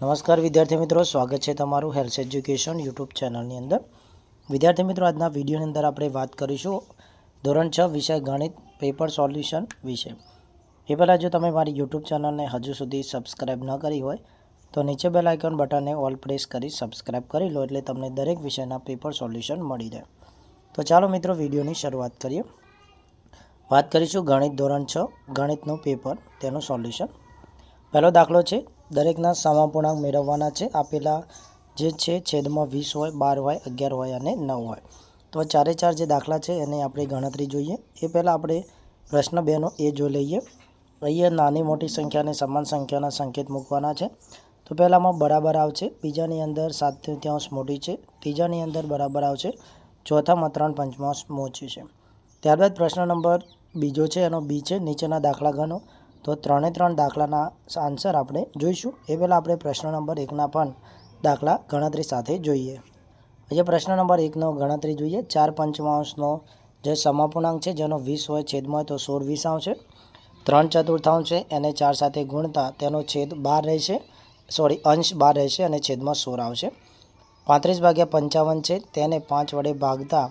નમસ્કાર વિદ્યાર્થી મિત્રો, સ્વાગત છે તમારું હેલ્થ એજ્યુકેશન યુટ્યુબ ચેનલની અંદર. વિદ્યાર્થી મિત્રો, આજના વિડીયોની અંદર આપણે વાત કરીશું ધોરણ છ વિષય ગણિત પેપર સોલ્યુશન વિશે. એ પહેલાં જો તમે મારી યુટ્યુબ ચેનલને હજુ સુધી સબસ્ક્રાઈબ ન કરી હોય, તો નીચે બેલ આઇકોન બટનને ઓલ પ્રેસ કરી સબસ્ક્રાઈબ કરી લો એટલે તમને દરેક વિષયના પેપર સોલ્યુશન મળી રહે. તો ચાલો મિત્રો, વિડીયોની શરૂઆત કરીએ. વાત કરીશું ગણિત ધોરણ છ, ગણિતનું પેપર, તેનું સોલ્યુશન. પહેલો દાખલો છે. દરેકના સમાપૂર્ણાંક મેળવવાના છે. આપેલા જે છે, છેદમાં વીસ હોય, બાર હોય, અગિયાર હોય અને નવ હોય. તો ચારે ચાર જે દાખલા છે, એને આપણે ગણતરી જોઈએ. એ પહેલાં આપણે પ્રશ્ન બેનો, એ જોઈ લઈએ. અહીંયા નાની મોટી સંખ્યાને સમાન સંખ્યાના સંકેત મૂકવાના છે. તો પહેલાંમાં બરાબર આવશે. બીજાની અંદર સાત ત્યાંશ મોટી છે. ત્રીજાની અંદર બરાબર આવશે. ચોથામાં ત્રણ પંચમાંશ મોચી છે. ત્યારબાદ પ્રશ્ન નંબર બીજો છે, એનો બી છે. નીચેના દાખલા ગણો. તો ત્રણે ત્રણ દાખલાના આન્સર આપણે જોઈશું. એ પહેલાં આપણે પ્રશ્ન નંબર એકના પણ દાખલા ગણતરી સાથે જોઈએ. અહીંયા પ્રશ્ન નંબર એકનો ગણતરી જોઈએ. ચાર પંચમાંશનો જે સમાપૂર્ણાંક છે, જેનો વીસ હોય, છેદમાં હોય તો સોળ વીસ આવશે. ત્રણ ચતુર્થાંશ છે, એને ચાર સાથે ગુણતા તેનો છેદ બાર રહેશે. સોરી અંશ બાર રહેશે અને છેદમાં સોળ આવશે. પાંત્રીસ ભાગ્યા પંચાવન છે, તેને પાંચ વડે ભાગતા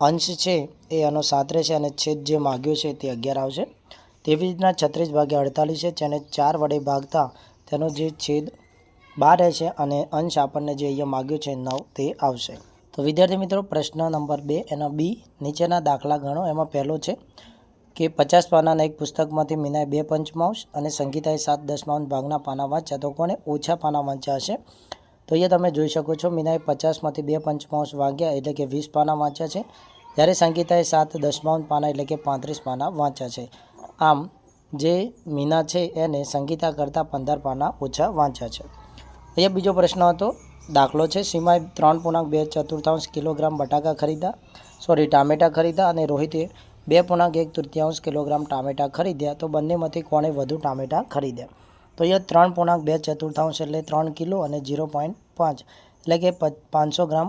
અંશ છે, એ એનો સાત રહેશે અને છેદ જે માગ્યો છે, તે અગિયાર આવશે. તેવી રીતના છત્રીસ ભાગ્યા અડતાલીસ છે, જેને ચાર વડે ભાગતા તેનો જે છેદ બાર રહેશે અને અંશ આપણને જે અહીંયા માગ્યું છે નવ તે આવશે. તો વિદ્યાર્થી મિત્રો, પ્રશ્ન નંબર બે એનો બી નીચેના દાખલા ગણો. એમાં પહેલો છે કે પચાસ પાનાના એક પુસ્તકમાંથી મીનાએ બે પંચમાંશ અને સંગીતાએ સાત દસમાંશ ભાગના પાના વાંચ્યા. તો કોને? ઓછા પાના વાંચ્યા હશે. તો અહીંયા તમે જોઈ શકો છો, મીનાએ પચાસમાંથી બે પંચમાંશ વાગ્યા એટલે કે વીસ પાના વાંચ્યા છે. જ્યારે સંગીતાએ સાત દસમાંશ પાના એટલે કે પાંત્રીસ પાના વાંચ્યા છે. આમ, જે મીના છે એને સંગીતા કરતાં પંદર પાના ઓછા વાંચ્યા છે. અહીંયા બીજો પ્રશ્ન હતો, દાખલો છે, સીમાએ ત્રણ પૂર્ણાંક બે ચતુર્થાંશ કિલોગ્રામ બટાકા ખરીદ્યા, સોરી, ટામેટાં ખરીદ્યા અને રોહિતે બે પૂર્ણાંક એક તૃતીયાંશ કિલોગ્રામ ટામેટાં ખરીદ્યા, તો બંનેમાંથી કોણે વધુ ટામેટાં ખરીદ્યા? તો અહીંયા ત્રણ પૂર્ણાંક બે ચતુર્થાંશ એટલે ત્રણ કિલો અને ઝીરો પોઈન્ટ પાંચ, એટલે કે પાંચસો ગ્રામ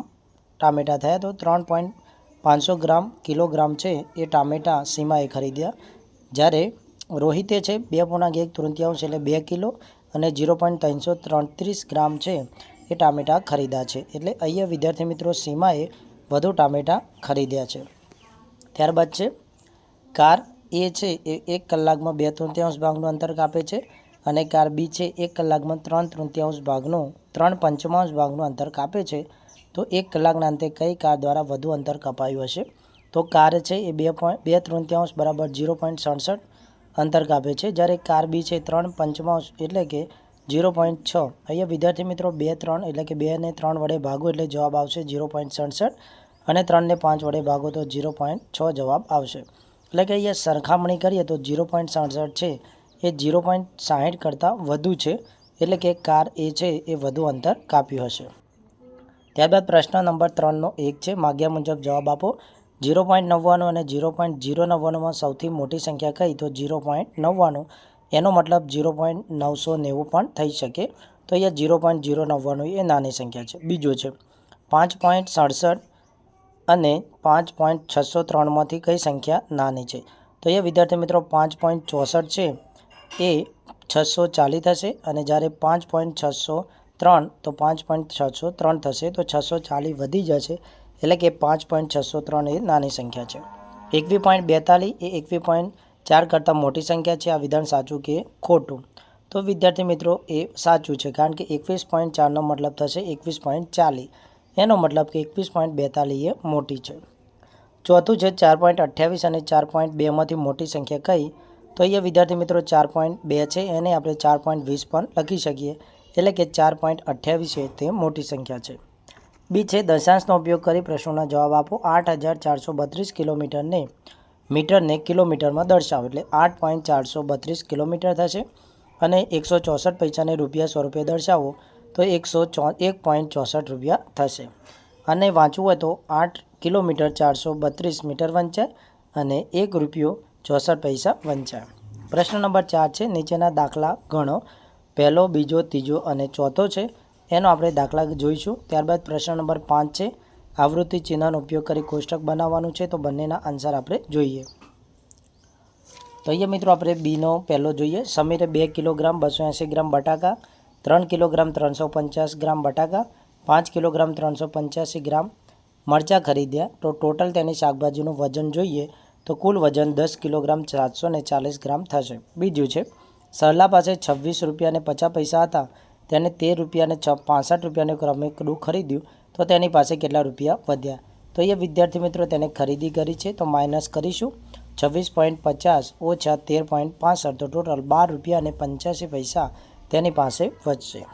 ટામેટાં થયા, તો ત્રણ પોઈન્ટ પાંચસો ગ્રામ કિલોગ્રામ છે એ ટામેટાં સીમાએ ખરીદ્યા. જ્યારે રોહિતે છે, બે પૂર્ણાંક એક તૃતીયાંશ એટલે બે કિલો અને ઝીરો પોઈન્ટ ત્રણસો ત્રણત્રીસ ગ્રામ છે એ ટામેટાં ખરીદ્યા છે. એટલે અહીંયા વિદ્યાર્થી મિત્રો સીમાએ વધુ ટામેટાં ખરીદ્યા છે. ત્યારબાદ છે, કાર એ છે એ એક કલાકમાં બે તૃતીયાંશ ભાગનું અંતર કાપે છે અને કાર બી છે એક કલાકમાં ત્રણ તૃતીયાંશ ભાગનું, ત્રણ પંચમાંશ ભાગનું અંતર કાપે છે. તો એક કલાકના અંતે કઈ કાર દ્વારા વધુ અંતર કપાયું હશે? તો કાર છે એ બે પોઈન્ટ બે તૃતીયાંશ બરાબર ઝીરો પોઈન્ટ સડસઠ અંતર કાપે છે. જ્યારે કાર બી છે ત્રણ પંચમાંશ એટલે કે ઝીરો પોઈન્ટ છ. અહીંયા વિદ્યાર્થી મિત્રો બે ત્રણ એટલે કે બે ને ત્રણ વડે ભાગો એટલે જવાબ આવશે ઝીરો પોઈન્ટ સડસઠ અને ત્રણને પાંચ વડે ભાગો તો ઝીરો પોઈન્ટ છ જવાબ આવશે. એટલે કે અહીંયા સરખામણી કરીએ તો ઝીરો પોઈન્ટ સડસઠ છે એ ઝીરો પોઈન્ટ સાહીઠ કરતાં વધુ છે. એટલે કે કાર એ છે એ વધુ અંતર કાપ્યું હશે. ત્યારબાદ પ્રશ્ન નંબર ત્રણનો એક છે. માગ્યા મુજબ જવાબ આપો. ઝીરો પોઈન્ટ નવ્વાણું અને ઝીરો પોઈન્ટ ઝીરો નવ્વાણુંમાં સૌથી મોટી સંખ્યા કઈ? તો ઝીરો પોઈન્ટ નવ્વાણું. એનો મતલબ જીરો પોઈન્ટ નવસો નેવું પણ થઈ શકે. તો અહીંયા ઝીરો પોઈન્ટ ઝીરો નવ્વાણું એ નાની સંખ્યા છે. બીજો છે, પાંચ પોઈન્ટ સડસઠ અને પાંચ પોઈન્ટ છસો ત્રણમાંથી કઈ સંખ્યા નાની છે? તો એ વિદ્યાર્થી મિત્રો પાંચ પોઈન્ટ ચોસઠ છે, એ છસો ચાલીસ થશે અને જ્યારે પાંચ પોઈન્ટ છસો ત્રણ, તો પાંચ પોઈન્ટ છસો ત્રણ થશે. તો છસો ચાલીસ વધી જશે. એટલે કે પાંચ પોઈન્ટ છસો ત્રણ એ નાની સંખ્યા છે. એકવી પોઈન્ટ બેતાલીસ એ એકવી પોઈન્ટ ચાર કરતાં મોટી સંખ્યા છે. આ વિધાન સાચું કે ખોટું? તો વિદ્યાર્થી મિત્રો, એ સાચું છે કારણ કે એકવીસ પોઈન્ટ ચારનો મતલબ થશે એકવીસ પોઈન્ટ ચાલીસ. એનો મતલબ કે એકવીસ પોઈન્ટ બેતાલીસ એ મોટી છે. ચોથું છે ચાર પોઈન્ટ અઠ્યાવીસ અને ચાર પોઈન્ટ બેમાંથી મોટી સંખ્યા કઈ? તો અહીંયા વિદ્યાર્થી મિત્રો, ચાર પોઈન્ટ બે છે. એને આપણે ચાર પોઈન્ટ વીસ પણ લખી શકીએ. એટલે કે ચાર પોઈન્ટ અઠ્યાવીસ છે તે મોટી સંખ્યા છે. બી છે, દશાંશનો ઉપયોગ કરી પ્રશ્નોના જવાબ આપો. આઠ હજાર ચારસો બત્રીસ કિલોમીટરને, મીટરને કિલોમીટરમાં દર્શાવો. એટલે આઠ પોઈન્ટ ચારસો બત્રીસ કિલોમીટર થશે અને એકસો ચોસઠ પૈસાને રૂપિયા સ્વરૂપે દર્શાવો, તો એકસો ચો, એક પોઈન્ટ ચોસઠ રૂપિયા થશે. અને વાંચવું હોય તો આઠ કિલોમીટર ચારસો બત્રીસ મીટર વંચાય અને એક રૂપિયો ચોસઠ પૈસા વંચાય. પ્રશ્ન નંબર ચાર છે, નીચેના દાખલા ગણો. પહેલો, બીજો, ત્રીજો અને ચોથો છે. એનો આપણે દાખલા જોઈશું. ત્યારબાદ પ્રશ્ન નંબર પાંચ છે, આવૃત્તિ ચિહ્નનો ઉપયોગ કરી કોષ્ટક બનાવવાનું છે, તો બંનેના આન્સર આપણે જોઈએ. તો અહીંયા મિત્રો આપણે બીનો પહેલો જોઈએ. સમીરે બે કિલોગ્રામ બસો એંસી ગ્રામ બટાકા, ત્રણ કિલોગ્રામ ત્રણસો પચાસ ગ્રામ બટાકા, પાંચ કિલોગ્રામ ત્રણસો પંચ્યાસી ગ્રામ મરચાં ખરીદ્યા. તો ટોટલ તેની શાકભાજીનું વજન જોઈએ, તો કુલ વજન દસ કિલોગ્રામ સાતસો ચાલીસ ગ્રામ થશે. બીજું છે, સરલા પાસે છવ્વીસ રૂપિયા અને પચાસ પૈસા હતા. તેને તેર રૂપિયાને છ પાસઠ રૂપિયાને ક્રમે કડું ખરીદ્યું, તો તેની પાસે કેટલા રૂપિયા વધ્યા? તો એ વિદ્યાર્થી મિત્રો તેને ખરીદી કરી છે, તો માઇનસ કરીશું. છવ્વીસ પોઈન્ટ પચાસ, ઓછા તેર પોઈન્ટ પાસઠ, તો ટોટલ બાર રૂપિયા અને પંચ્યાસી પૈસા તેની પાસે વધશે.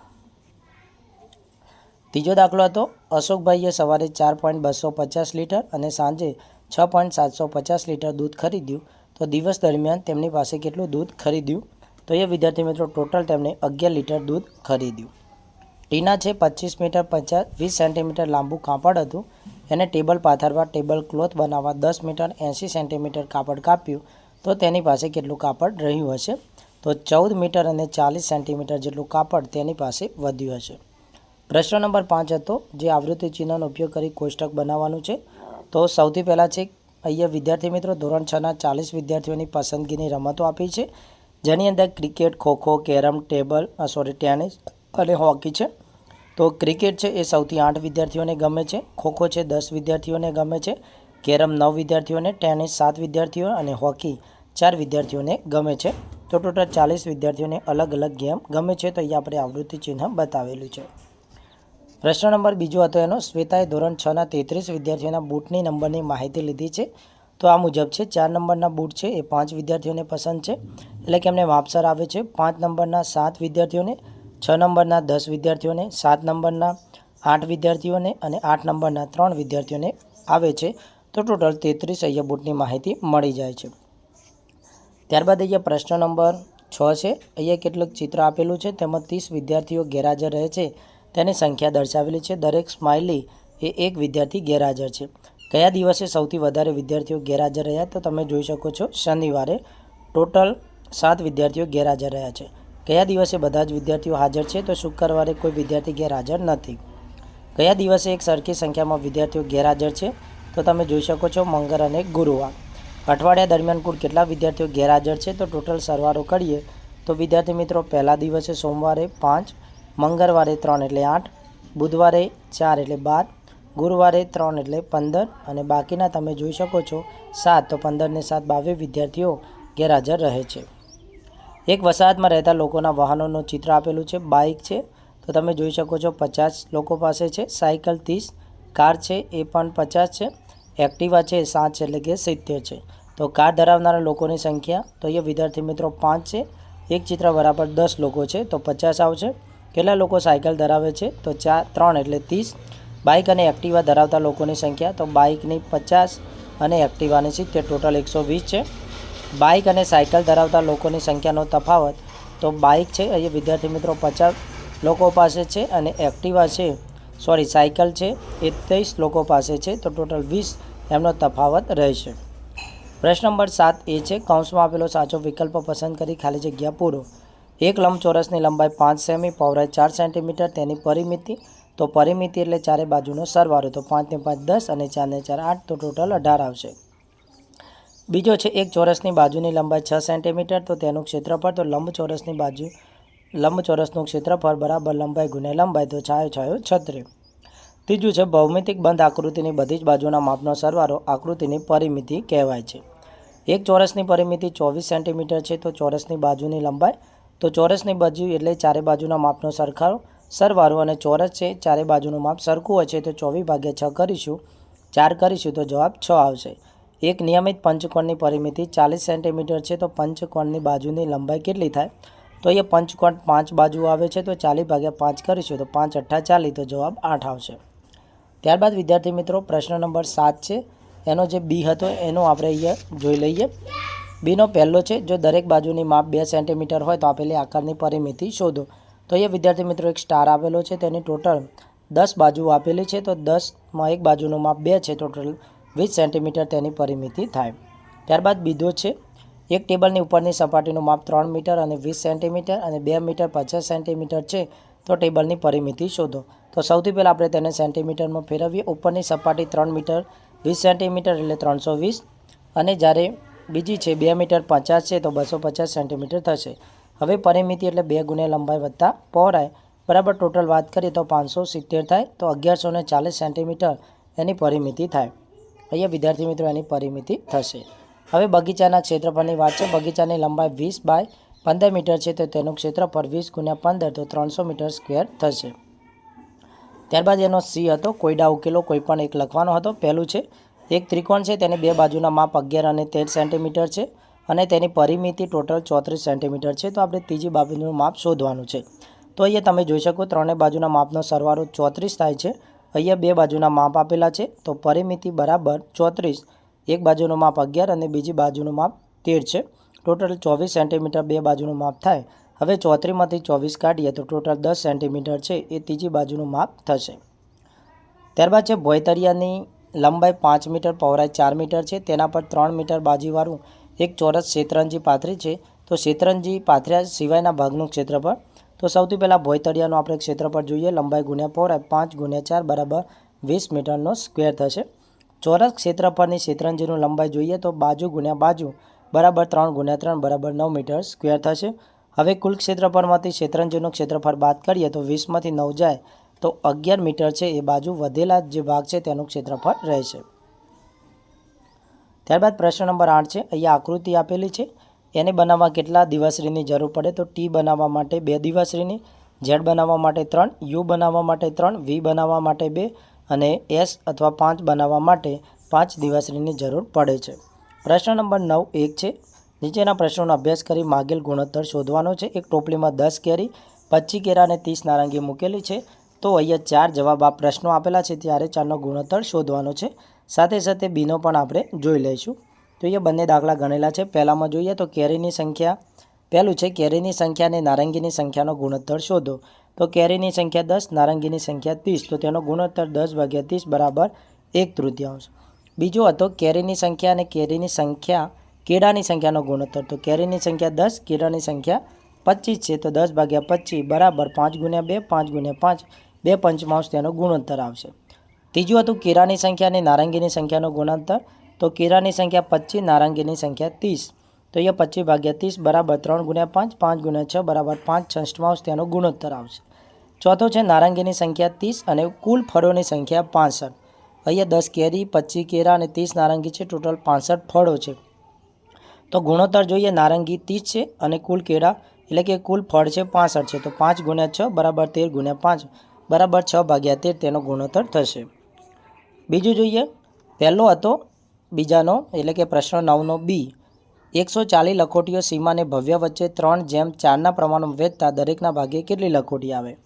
ત્રીજો દાખલો હતો, અશોકભાઈએ સવારે ચાર પોઈન્ટ બસો પચાસ લીટર અને સાંજે છ પોઈન્ટ સાતસો પચાસ લીટર દૂધ ખરીદ્યું, તો દિવસ દરમિયાન તેમની પાસે કેટલું દૂધ ખરીદ્યું? તો એ વિદ્યાર્થી મિત્રો ટોટલ તેમણે અગિયાર લીટર દૂધ ખરીદ્યું. ટીના છે પચીસ મીટર પચાસ, વીસ સેન્ટીમીટર લાંબુ કાપડ હતું. એને ટેબલ પાથરવા ટેબલ ક્લોથ બનાવવા દસ મીટર એંસી સેન્ટીમીટર કાપડ કાપ્યું. તો તેની પાસે કેટલું કાપડ રહ્યું હશે? તો ચૌદ મીટર અને ચાલીસ સેન્ટીમીટર જેટલું કાપડ તેની પાસે વધ્યું હશે. પ્રશ્ન નંબર પાંચ હતો, જે આવૃત્તિ ચિહ્નનો ઉપયોગ કરી કોષ્ટક બનાવવાનું છે. તો સૌથી પહેલાં છે, અહીંયા વિદ્યાર્થી મિત્રો ધોરણ છના ચાલીસ વિદ્યાર્થીઓની પસંદગીની રમતો આપી છે. જેની અંદર cricket, kho kho, carrom, table sorry tennis અને હોકી છે. તો ક્રિકેટ છે એ સૌથી આઠ વિદ્યાર્થીઓને ગમે છે. ખોખો છે દસ વિદ્યાર્થીઓને ગમે છે. કેરમ નવ વિદ્યાર્થીઓને, ટેનિસ સાત વિદ્યાર્થીઓ અને હોકી ચાર વિદ્યાર્થીઓને ગમે છે. તો ટોટલ ચાલીસ વિદ્યાર્થીઓને અલગ અલગ ગેમ ગમે છે. તો અહીંયા આપણે આવૃત્તિ ચિહ્ન બતાવેલું છે. પ્રશ્ન નંબર બીજો હતો એનો. શ્વેતાએ ધોરણ છના તેત્રીસ વિદ્યાર્થીઓના બૂટની નંબરની માહિતી લીધી છે. તો આ મુજબ છે, ચાર નંબરના બૂટ છે, એ પાંચ વિદ્યાર્થીઓને પસંદ છે. એટલે કે એમને માપસર આવે છે, પાંચ નંબરના સાત વિદ્યાર્થીઓને, છ નંબરના દસ વિદ્યાર્થીઓને, સાત નંબરના આઠ વિદ્યાર્થીઓને અને આઠ નંબરના ત્રણ વિદ્યાર્થીઓને આવે છે. તો ટોટલ તેત્રીસ અહીંયા બૂટની માહિતી મળી જાય છે. ત્યારબાદ અહીંયા પ્રશ્ન નંબર છ છે. અહીંયા કેટલુંક ચિત્ર આપેલું છે, તેમાં ત્રીસ વિદ્યાર્થીઓ ગેરહાજર રહે છે. તેની સંખ્યા દર્શાવેલી છે. દરેક સ્માઇલી એ એક વિદ્યાર્થી ગેરહાજર છે. કયા દિવસે સૌથી વધારે વિદ્યાર્થીઓ ગેરહાજર રહ્યા? તો તમે જોઈ શકો છો, શનિવારે ટોટલ સાત વિદ્યાર્થીઓ ગેરહાજર રહ્યા છે. કયા દિવસે બધા જ વિદ્યાર્થીઓ હાજર છે? તો શુક્રવારે કોઈ વિદ્યાર્થી ગેરહાજર નથી. કયા દિવસે એક સરખી સંખ્યામાં વિદ્યાર્થીઓ ગેરહાજર છે? તો તમે જોઈ શકો છો, મંગળ અને ગુરુવાર. અઠવાડિયા દરમિયાન કુલ કેટલા વિદ્યાર્થીઓ ગેરહાજર છે? તો ટોટલ સરવાળો કરીએ, તો વિદ્યાર્થી મિત્રો, પહેલા દિવસે સોમવારે પાંચ, મંગળવારે ત્રણ એટલે આઠ, બુધવારે ચાર એટલે બાર ગુરુવારે ત્રણ એટલે પંદર અને બાકીના તમે જોઈ શકો છો સાત. તો પંદરને સાત બાવીસ વિદ્યાર્થીઓ ગેરહાજર રહે છે. એક વસાહતમાં રહેતા લોકોના વાહનોનું ચિત્ર આપેલું છે. બાઇક છે. તો તમે જોઈ શકો છો પચાસ લોકો પાસે છે. સાયકલ ત્રીસ, કાર છે. એ પણ પચાસ છે. એક્ટિવા છે. સાત છે એટલે કે સિત્તેર છે. તો કાર ધરાવનારા લોકોની સંખ્યા, તો એ વિદ્યાર્થી મિત્રો પાંચ છે. એક ચિત્ર બરાબર દસ લોકો છે. તો પચાસ આવશે. કેટલા લોકો સાયકલ ધરાવે છે? તો ચાર, ત્રણ એટલે ત્રીસ. બાઇક અને એક્ટિવા ધરાવતા લોકોની સંખ્યા તો બાઇકની પચાસ અને એક્ટિવાની સિત્તેર, ટોટલ એકસો વીસ છે. બાઇક અને સાયકલ ધરાવતા લોકોની સંખ્યાનો તફાવત તો બાઇક છે એ વિદ્યાર્થી મિત્રો પચાસ લોકો પાસે છે અને એક્ટિવા છે, સોરી, સાયકલ છે એ ત્રીસ લોકો પાસે છે, તો ટોટલ વીસ એમનો તફાવત રહેશે. પ્રશ્ન નંબર સાત એ છે, કૌંસમાં આપેલો સાચો વિકલ્પ પસંદ કરી ખાલી જગ્યા પૂરો. એક લંબચોરસની લંબાઈ પાંચ સેમી, પહોળાઈ ચાર સેન્ટીમીટર, તેની પરિમિતિ તો પરિમિતિ એટલે ચારે બાજુનો સરવાળો તો પાંચને પાંચ દસ અને ચારને ચાર આઠ તો ટોટલ અઢાર આવશે. બીજો છે એક ચોરસની બાજુની લંબાઈ છ સેન્ટીમીટર તો તેનું ક્ષેત્રફળ તો લંબ ચોરસની બાજુ લંબ ચોરસનું ક્ષેત્રફળ બરાબર લંબાઈ ગુણ્યા લંબાઈ તો છાયો છાયો છત્રીસ ત્રીજું છે ભૌમિતિક બંધ આકૃતિની બધી જ બાજુના માપનો સરવાળો આકૃતિની પરિમિતિ કહેવાય છે. એક ચોરસની પરિમિતિ ચોવીસ સેન્ટીમીટર છે તો ચોરસની બાજુની લંબાઈ તો ચોરસની બાજુ એટલે ચારે બાજુના માપનો સરખારો સરવાળો અને ચોરસ છે. ચારે બાજુનું માપ સરખું હોય છે તો ચોવીસ ભાગ્યા છ કરીશું. ચાર કરીશું તો જવાબ છ આવશે. એક નિયમિત પંચકોણની પરિમિતિ ચાલીસ સેન્ટીમીટર છે તો પંચકોણની બાજુની લંબાઈ કેટલી થાય? તો એ પંચકોણ પાંચ બાજુ આવે છે તો ચાલીસ ભાગ્યા પાંચ કરીશું તો પાંચ અઠ્ઠા ચાલીસ તો જવાબ આઠ આવશે. ત્યારબાદ વિદ્યાર્થી મિત્રો, પ્રશ્ન નંબર સાત છે. એનો જે બી હતો એનો આપણે અહીંયા જોઈ લઈએ. બીનો પહેલો છે, જો દરેક બાજુની માપ બે સેન્ટીમીટર હોય તો આપેલી આકારની પરિમિતિ શોધો. તો એ વિદ્યાર્થી મિત્રો એક સ્ટાર આપેલો છે, તેની ટોટલ દસ બાજુ આપેલી છે, તો દસમાં એક બાજુનું માપ બે છે ટોટલ વીસ સેન્ટીમીટર તેની પરિમિતિ થાય. ત્યારબાદ બીજો છે, એક ટેબલની ઉપરની સપાટીનું માપ ત્રણ મીટર અને વીસ સેન્ટીમીટર અને બે મીટર પચાસ સેન્ટીમીટર છે, તો ટેબલની પરિમિતિ શોધો. તો સૌથી પહેલાં આપણે તેને સેન્ટીમીટરમાં ફેરવીએ. ઉપરની સપાટી ત્રણ મીટર, વીસ સેન્ટીમીટર એટલે ત્રણસો વીસ અને જ્યારે બીજી છે બે મીટર પચાસ છે, તો બસો પચાસ સેન્ટીમીટર થશે. હવે પરિમિતિ એટલે બે ગુણ્યા લંબાઈ વત્તા પહોળાઈ. બરાબર ટોટલ વાત કરીએ તો પાંચસો સિત્તેર થાય તો અગિયારસો ચાલીસ સેન્ટીમીટર એની પરિમિતિ થાય. અહીંયા વિદ્યાર્થી મિત્રો એની પરિમિતિ થશે. હવે બગીચાના ક્ષેત્રફળની વાત છે. બગીચાની લંબાઈ વીસ બાય પંદર મીટર છે તો તેનું ક્ષેત્રફળ વીસ ગુણ્યા પંદર તો ત્રણસો મીટર સ્ક્વેર થશે. ત્યારબાદ એનો સી હતો. કોઈડા ઉકેલો કોઈ પણ એક લખવાનો હતો. પહેલું છે, એક ત્રિકોણ છે, તેની બે બાજુના માપ અગિયાર અને તેર સેન્ટીમીટર છે. અને તેની પરિમિતિ ટોટલ ચોત્રીસ સેન્ટીમીટર છે. તો આપણે ત્રીજી બાજુનું માપ શોધવાનું છે. તો અહીંયા તમે જોઈ શકો ત્રણેય બાજુના માપનો સરવાળો ચોત્રીસ થાય છે. અહીંયા બે બાજુના માપ આપેલા છે. તો પરિમિતિ બરાબર ચોત્રીસ, એક બાજુનું માપ અગિયાર અને બીજી બાજુનું માપ તેર છે. ટોટલ ચોવીસ સેન્ટીમીટર બે બાજુનું માપ થાય. હવે ચોત્રીમાંથી ચોવીસ કાઢીએ તો ટોટલ દસ સેન્ટીમીટર છે. એ ત્રીજી બાજુનું માપ થશે. ત્યારબાદ છે ભોયતરિયાની લંબાઈ પાંચ મીટર, પહોળાઈ ચાર મીટર છે. તેના પર ત્રણ મીટર બાજુવાળું એક ચોરસ શેતરંજી પાથરી છે. તો શેતરંજી પાથર્યા સિવાયના ભાગનું ક્ષેત્રફળ. તો સૌથી પહેલાં ભોયતળિયાનું આપણે ક્ષેત્રફળ જોઈએ. લંબાઈ ગુણ્યા ફોર પાંચ ગુણ્યા ચાર બરાબર વીસ મીટરનો સ્ક્વેર થશે. ચોરસ ક્ષેત્રફળની શેતરંજીનું લંબાઈ જોઈએ તો બાજુ ગુણ્યા બાજુ બરાબર ત્રણ ગુણ્યા ત્રણ બરાબર નવ મીટર સ્ક્વેર થશે. હવે કુલ ક્ષેત્રફળમાંથી શેતરંજીનું ક્ષેત્રફળ બાદ કરીએ તો વીસમાંથી નવ જાય તો અગિયાર મીટર છે. એ બાજુ વધેલા જે ભાગ છે તેનું ક્ષેત્રફળ રહેશે. ત્યારબાદ પ્રશ્ન નંબર આઠ છે, અહીંયા આકૃતિ આપેલી છે. એને બનાવવા કેટલા દિવસરીની જરૂર પડે તો ટી બનાવવા માટે બે દિવસરીની, ઝેડ બનાવવા માટે ત્રણ, યુ બનાવવા માટે ત્રણ, વી બનાવવા માટે બે અને એસ અથવા પાંચ બનાવવા માટે પાંચ દિવસરીની જરૂર પડે છે. પ્રશ્ન નંબર નવ એક છે, નીચેના પ્રશ્નોનો અભ્યાસ કરી માગેલ ગુણોત્તર શોધવાનો છે. એક ટોપલીમાં દસ કેરી, પચીસ કેરા અને ત્રીસ નારંગી મૂકેલી છે. તો અહીંયા ચાર જવાબ આ પ્રશ્નો આપેલા છે, ત્યારે ચારનો ગુણોત્તર શોધવાનો છે. સાથે સાથે બીનો પણ આપણે જોઈ લઈશું. તો અહીંયા બંને દાખલા ગણેલા છે. પહેલાંમાં જોઈએ તો કેરીની સંખ્યા, પહેલું છે કેરીની સંખ્યા અને નારંગીની સંખ્યાનો ગુણોત્તર શોધો. તો કેરીની સંખ્યા દસ, નારંગીની સંખ્યા ત્રીસ, તો તેનો ગુણોત્તર દસ ભાગ્યા ત્રીસ બરાબર એક તૃતીયાંશ. બીજો હતો કેરીની સંખ્યા અને કેરીની સંખ્યા, કેળાની સંખ્યાનો ગુણોત્તર. તો કેરીની સંખ્યા દસ, કેળાની સંખ્યા પચીસ છે તો દસ ભાગ્યા પચીસ બરાબર પાંચ ગુણ્યા બે, પાંચ ગુણ્યા પાંચ. બે પંચમાંશ તેનો ગુણોત્તર આવશે. ત્રીજું હતું કેરાની સંખ્યા અને નારંગીની સંખ્યાનો ગુણોત્તર તો કેરાની સંખ્યા પચીસ, નારંગીની સંખ્યા ત્રીસ. તો અહીંયા પચીસ ભાગ્યા ત્રીસ બરાબર ત્રણ ગુણ્યા પાંચ પાંચ ગુણ્યા છ બરાબર પાંચ છઠ્ઠમાંશ તેનો ગુણોત્તર આવશે. ચોથો છે નારંગીની સંખ્યા ત્રીસ અને કુલ ફળોની સંખ્યા પાંસઠ. અહીંયા દસ કેરી, પચીસ કેરા અને ત્રીસ નારંગી છે. ટોટલ પાંસઠ ફળો છે. તો ગુણોત્તર જોઈએ, નારંગી ત્રીસ છે અને કુલ કેળા એટલે કે કુલ ફળ છે પાંસઠ છે. તો પાંચ ગુણ્યા છ બરાબર તેર ગુણ્યા પાંચ. બરાબર છ ભાગ્યા તેર, તેનો ગુણોત્તર થશે. બીજું જોઈએ. પહેલો હતો બીજાનો, એટલે કે પ્રશ્ન નવનો બી. એકસો ચાલીસ લખોટીઓ સીમાને ભવ્ય વચ્ચે ત્રણ જેમ ચારના પ્રમાણમાં વેચતા દરેકના ભાગે કેટલી લખોટી આવે?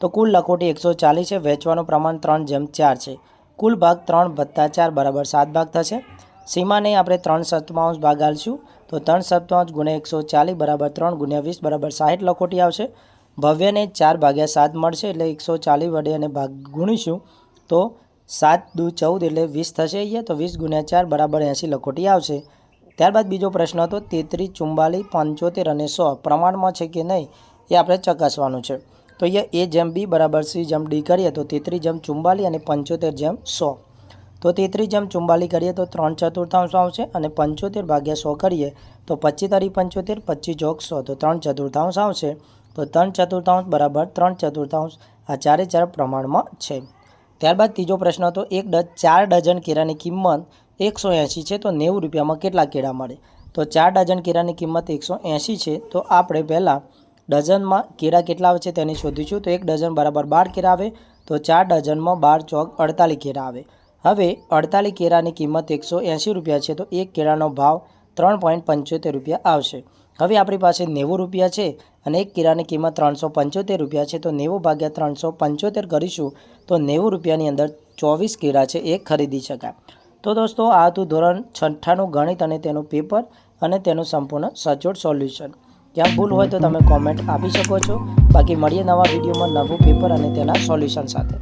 તો કુલ લખોટી એકસો ચાલીસ છે વેચવાનું પ્રમાણ ત્રણ જેમ ચાર છે. કુલ ભાગ ત્રણ વત્તા ચાર બરાબર સાત ભાગ થશે. સીમાને આપણે ત્રણ સપ્તમાંશ ભાગ આલશું. તો ત્રણ સપ્તાંશ ગુણ્યા એકસો ચાલીસ બરાબર ત્રણ ગુણ્યા વીસ બરાબર સાઠ લખોટી આવશે. ભવ્યને ચાર ભાગ્યા સાત મળશે એટલે એકસો ચાલીસ વડે અને ભાગ ગુણીશું. તો સાત દુ ચૌદ એટલે વીસ થશે અહીંયા તો વીસ ગુણ્યા ચાર બરાબર એંસી લખોટી આવશે. ત્યારબાદ બીજો પ્રશ્ન હતો, તેત્રીસ ચુમ્બાલીસ પંચોતેર અને સો પ્રમાણમાં છે કે નહીં એ આપણે ચકાસવાનું છે. તો અહીંયા એ જેમ બી બરાબર સી જેમ ડી કરીએ તો તેત્રીસ જેમ ચુમ્બાલીસ અને પંચોતેર જેમ સો. તો તેત્રીસ જેમ ચુંબાલી કરીએ તો ત્રણ ચતુર્થાંશ આવશે અને પંચોતેર ભાગ્યા સો કરીએ તો પચીસ તારી પંચોતેર, પચીસ ચોક સો. તો ત્રણ ચતુર્થાંશ આવશે. તો ત્રણ ચતુર્થાંશ બરાબર ત્રણ ચતુર્થાંશ. આ ચારે ચાર પ્રમાણમાં છે. ત્યારબાદ ત્રીજો પ્રશ્ન હતો, એક ડઝ ચાર ડઝન કેળાની કિંમત એકસો એંશી છે, તો નેવું રૂપિયામાં કેટલા કેળા મળે? તો ચાર ડઝન કેળાની કિંમત એકસો એંશી છે, તો આપણે પહેલાં ડઝનમાં કેળા કેટલા આવે છે તેની શોધીશું. તો એક ડઝન બરાબર બાર કેળા આવે, તો ચાર ડઝનમાં બાર ચોક અડતાલીસ કેળા આવે. હવે અડતાલીસ કેળાની કિંમત એકસો એંસી રૂપિયા છે તો એક કેળાનો ભાવ ત્રણ પોઈન્ટ પંચોતેર રૂપિયા આવશે. હવે આપણી પાસે નેવું રૂપિયા છે અને એક કેળાની કિંમત ત્રણસો પંચોતેર રૂપિયા છે તો નેવું ભાગ્યા ત્રણસો પંચોતેર કરીશું તો નેવું રૂપિયાની અંદર ચોવીસ કેળા છે એ ખરીદી શકાય. તો દોસ્તો, આ હતું ધોરણ છઠ્ઠાનું ગણિત અને તેનું પેપર અને તેનું સંપૂર્ણ સચોટ સોલ્યુશન. ક્યાં ભૂલ હોય તો તમે કોમેન્ટ આપી શકો છો. બાકી મળીએ નવા વિડીયોમાં નવું પેપર અને તેના સોલ્યુશન સાથે.